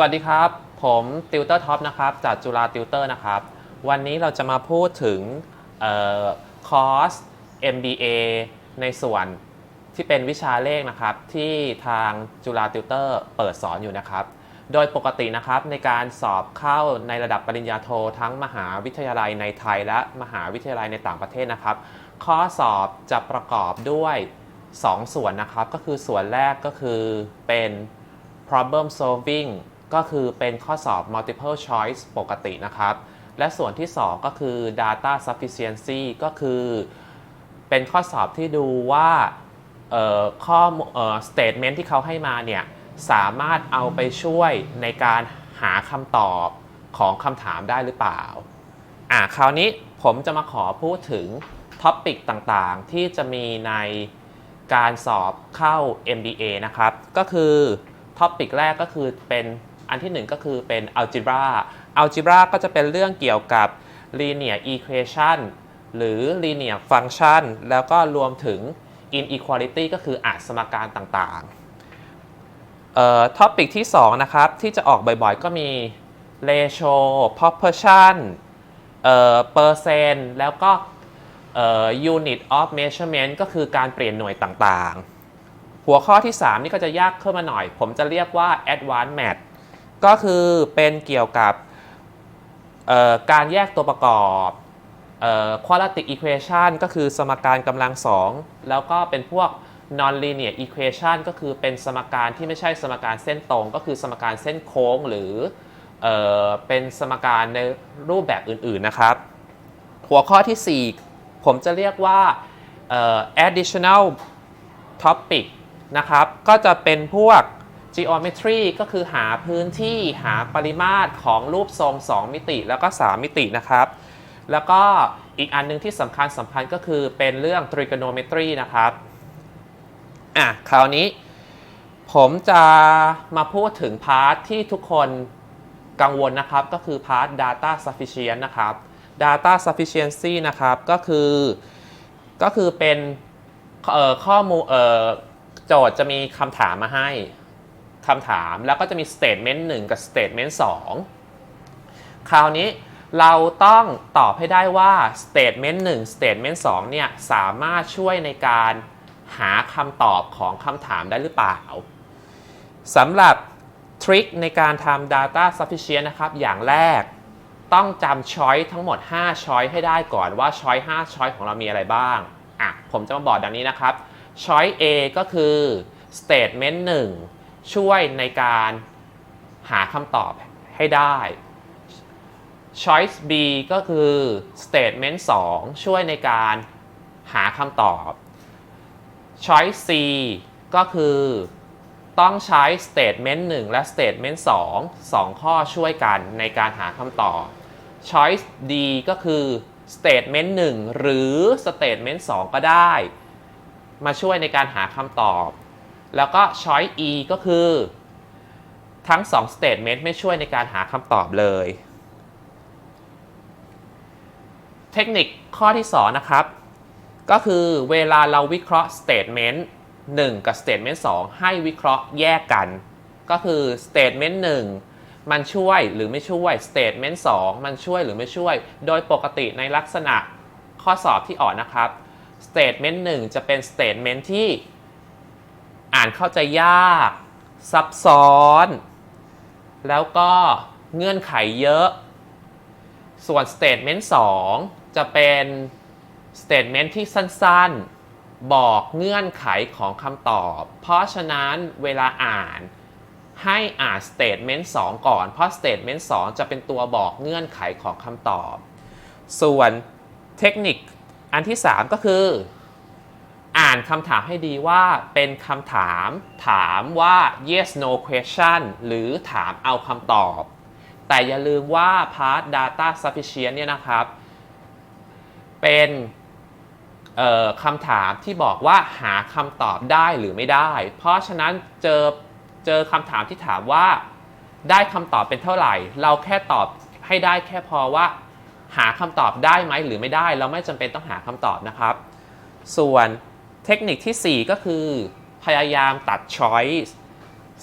สวัสดีครับ ผมติวเตอร์ท็อปนะครับ จากจุฬาติวเตอร์นะครับ วันนี้เราจะมาพูดถึงออคอร์ส MBA ในส่วนที่เป็นวิชาเลขนะครับ ที่ทางจุฬาติวเตอร์เปิดสอนอยู่นะครับ โดยปกตินะครับในการสอบเข้าในระดับปริญญาโททั้งมหาวิทยาลัยในไทย และมหาวิทยาลัยในต่างประเทศนะครับ ข้อสอบจะประกอบด้วย 2 ส่วนนะครับ ก็คือส่วนแรกก็คือเป็น problem solving ก็คือเป็นข้อสอบ multiple choice ปกตินะครับ และส่วนที่ 2 ก็คือ data sufficiency ก็คือ เป็นข้อสอบที่ดูว่าข้อ statement ที่เขาให้มาเนี่ย สามารถเอาไปช่วยในการหาคำตอบของคำถามได้หรือเปล่า อะคราวนี้ผมจะมาขอพูดถึงท็อปิกต่างๆ ที่จะมีในการสอบเข้า MBA นะครับ ก็คือท็อปิกแรกก็คือเป็น อันที่หนึ่งก็คือเป็น algebra algebra ก็จะเป็นเรื่องเกี่ยวกับ linear equation หรือ linear function แล้วก็รวมถึง inequality ก็คืออาจสมการต่างๆเอ่อท็อปิกที่ 2 นะครับ ที่จะออกบ่อยๆ ก็มี ratio proportion เอ่อเปอร์เซนต์แล้วก็เอ่อ unit of measurement ก็คือการเปลี่ยนหน่วยต่างๆ หัวข้อที่ 3 นี่ก็จะยากขึ้นมาหน่อย ผมจะเรียกว่า advanced math ก็คือเป็นเกี่ยวกับการแยกตัวประกอบเอ่อ quadratic equation ก็คือสมการกำลังสองแล้วก็เป็นพวก non-linear equation ก็คือเป็นสมการที่ไม่ใช่สมการเส้นตรง ก็คือสมการเส้นโค้งหรือเอ่อเป็นสมการในรูปแบบอื่นๆนะครับ หัวข้อที่ 4 ผมจะเรียกว่า additional topic นะครับ ก็จะเป็นพวก geometry ก็คือหาพื้นที่หาปริมาตรของรูปทรง 2 มิติ แล้วก็ 3 มิตินะครับ แล้วก็อีกอันหนึงที่สำคัญสำคัญก็คือเป็นเรื่อง trigonometry นะครับอะคราวนี้ ผมจะมาพูดถึงพาร์ทที่ทุกคนกังวลนะครับ ก็คือพาร์ท data sufficient นะครับ data sufficiency นะครับ ก็คือ ก็คือเป็นข้อมูลโจทย์จะมีคำถามมาให้ คำถามแล้วก็จะมี statement 1 กับ statement 2 คราวนี้เราต้องตอบให้ได้ว่า statement 1 statement 2 เนี่ยสามารถช่วยในการหาคำตอบของคำถามได้หรือเปล่าสำหรับทริคในการทำ data sufficient นะครับ อย่างแรกต้องจำช้อยทั้งหมด 5 ช้อยให้ได้ก่อนว่าช้อย5ช้อยของเรามีอะไรบ้าง อะ ผมจะมาบอกดังนี้นะครับช้อย A ก็คือ statement 1 ช่วยในการหาคำตอบให้ได้ Choice B ก็คือ Statement 2 ช่วยในการหาคำตอบ Choice C ก็คือต้องใช้ Statement 1 และ Statement 2 2 ข้อช่วยกันในการหาคำตอบ Choice D ก็คือ Statement 1 หรือ Statement 2 ก็ได้ มาช่วยในการหาคำตอบ แล้วก็ Choice E ก็คือทั้ง 2 Statement ไม่ช่วยในการหาคำตอบเลย เทคนิคข้อที่ 2 นะครับ ก็คือเวลาเราวิเคราะห์ statement 1 กับ statement 2 ให้วิเคราะห์แยกกัน ก็คือ statement 1 มันช่วยหรือไม่ช่วย statement 2 มันช่วยหรือไม่ช่วย โดยปกติในลักษณะข้อสอบที่ออกนะครับ statement 1 จะเป็น statement ที่ อ่านเข้าใจยาก ซับซ้อน แล้วก็เงื่อนไขเยอะ ส่วน statement 2 จะเป็น statement ที่สั้นๆ บอกเงื่อนไขของคำตอบ เพราะฉะนั้นเวลาอ่านให้อ่าน statement 2 ก่อน เพราะ statement 2 จะเป็นตัวบอกเงื่อนไขของคำตอบ ส่วนเทคนิคอันที่ 3 ก็คือ อ่านคำถามให้ดีว่าเป็นคำถามถามว่า yes no question หรือถามเอาคำตอบ แต่อย่าลืมว่า part data sufficient เนี่ยนะครับ เป็นคำถามที่บอกว่าหาคำตอบได้หรือไม่ได้ เพราะฉะนั้นเจอเจอคำถามที่ถามว่าได้คำตอบเป็นเท่าไหร่ เราแค่ตอบให้ได้แค่พอว่า หาคำตอบได้ไหมหรือไม่ได้ เราไม่จำเป็นต้องหาคำตอบนะครับ ส่วน เทคนิคที่ 4 ก็คือ พยายามตัด choice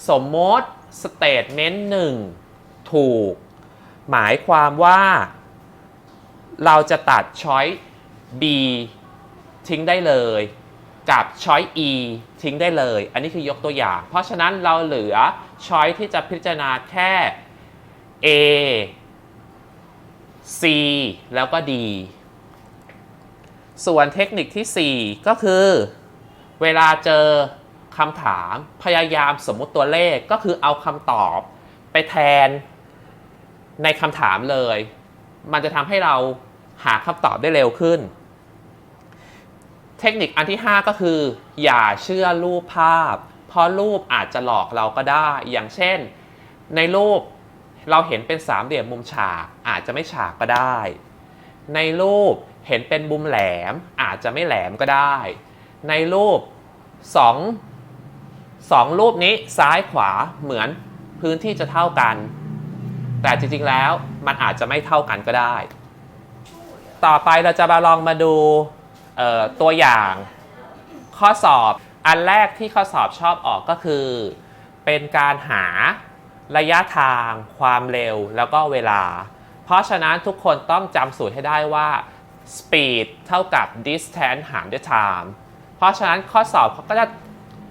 สมมติ statement หนึ่งถูก หมายความว่า เราจะตัด choice B ทิ้งได้เลย กับ choice E ทิ้งได้เลย อันนี้คือยกตัวอย่าง เพราะฉะนั้นเราเหลือ choice ที่จะพิจารณาแค่ A C แล้วก็ D ส่วนเทคนิคที่ 4 ก็คือ เวลาเจอคำถามพยายามสมมุติตัวเลขก็คือเอาคำตอบไปแทนในคำถามเลย มันจะทำให้เราหาคำตอบได้เร็วขึ้น เทคนิคอันที่ 5 ก็คือ อย่าเชื่อรูปภาพ เพราะรูปอาจจะหลอกเราก็ได้ อย่างเช่น ในรูปเราเห็นเป็นสามเหลี่ยมมุมฉากอาจจะไม่ฉากก็ได้ ในรูป เห็นเป็นมุมแหลมอาจจะไม่แหลมก็ได้ ในรูปสองสองรูปนี้ซ้ายขวาเหมือนพื้นที่จะเท่ากัน แต่จริงๆแล้วมันอาจจะไม่เท่ากันก็ได้ ต่อไปเราจะมาลองมาดูตัวอย่างข้อสอบอันแรกที่ข้อสอบชอบออกก็คือ เป็นการหาระยะทาง ความเร็วแล้วก็เวลา เพราะฉะนั้นทุกคนต้องจำสูตรให้ได้ว่า speed เท่ากับ distance หารด้วย time เพราะฉะนั้นข้อสอบเขาก็จะ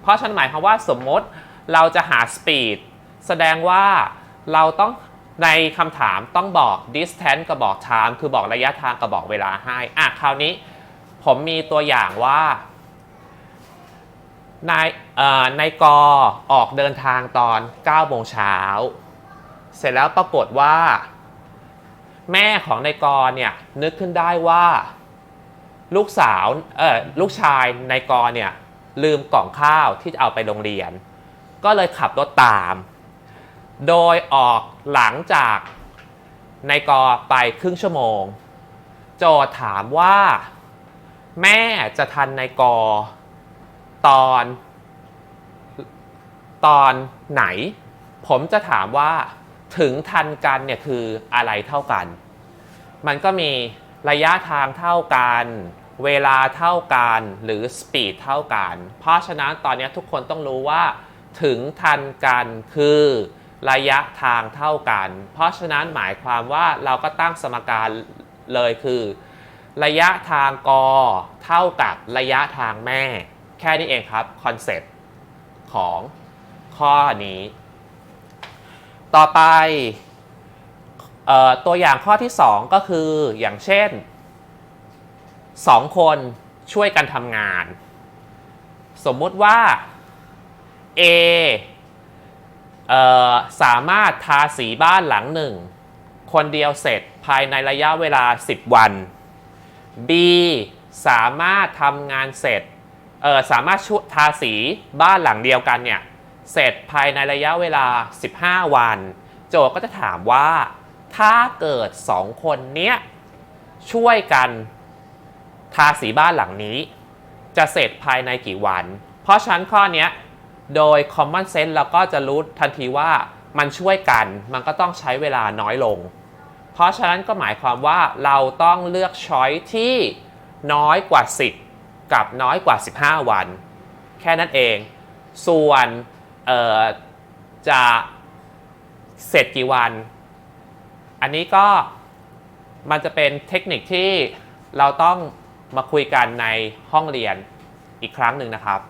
เพราะฉะนั้นหมายความว่าสมมติเราจะหา speed แสดงว่าเราต้องในคำถามต้องบอก distance กับบอก time คือบอกระยะทางกับบอกเวลาให้ อะคราวนี้ผมมีตัวอย่างว่า นายเอ่อนายกอออกเดินทางตอน9โมงเช้า เสร็จแล้วปรากฏว่า แม่ของนายกอเนี่ยนึกขึ้นได้ว่า ลูกสาวเออลูกชายนายกอเนี่ยลืมกล่องข้าวที่จะเอาไปโรงเรียน ก็เลยขับรถตาม โดยออกหลังจากนายกอไปครึ่งชั่วโมง โจทถามว่า แม่จะทันนายกอตอนตอนไหน ผมจะถามว่า ถึงทันกันเนี่ยคืออะไรเท่ากัน มันก็มีระยะทางเท่ากัน เวลาเท่ากันหรือสปีดเท่ากัน เพราะฉะนั้นตอนนี้ทุกคนต้องรู้ว่า ถึงทันกันคือระยะทางเท่ากัน เพราะฉะนั้นหมายความว่าเราก็ตั้งสมการเลยคือ ระยะทางกอเท่ากับระยะทางแม่ แค่นี้เองครับคอนเซปต์ของข้อนี้ ต่อไปออตัวอย่างข้อที่ 2 ก็คืออย่างเช่น 2 คนช่วยกันทำงาน สมมุติว่า A เออสามารถทาสีบ้านหลังหนึ่ง คนเดียวเสร็จภายในระยะเวลา 10 วัน B สามารถทำงานเสร็จเออสามารถชุทาสีบ้านหลังเดียวกันเนี่ย เสร็จภายในระยะเวลา 15 วัน โจทย์ก็จะถามว่า ถ้าเกิด 2 คนเนี้ยช่วยกันทาสีบ้านหลังนี้ จะเสร็จภายในกี่วัน เพราะฉะนั้นข้อนี้โดย common sense เราก็จะรู้ทันทีว่ามันช่วยกันมันก็ต้องใช้เวลาน้อยลง เพราะฉะนั้นก็หมายความว่าเราต้องเลือกช้อยที่น้อยกว่า 10 กับน้อยกว่า 15 วัน แค่นั้นเอง ส่วน เอ่อจะเสร็จกี่วัน อันนี้ก็มันจะเป็นเทคนิคที่เราต้องมาคุยกันในห้องเรียนอีกครั้งหนึ่งนะครับ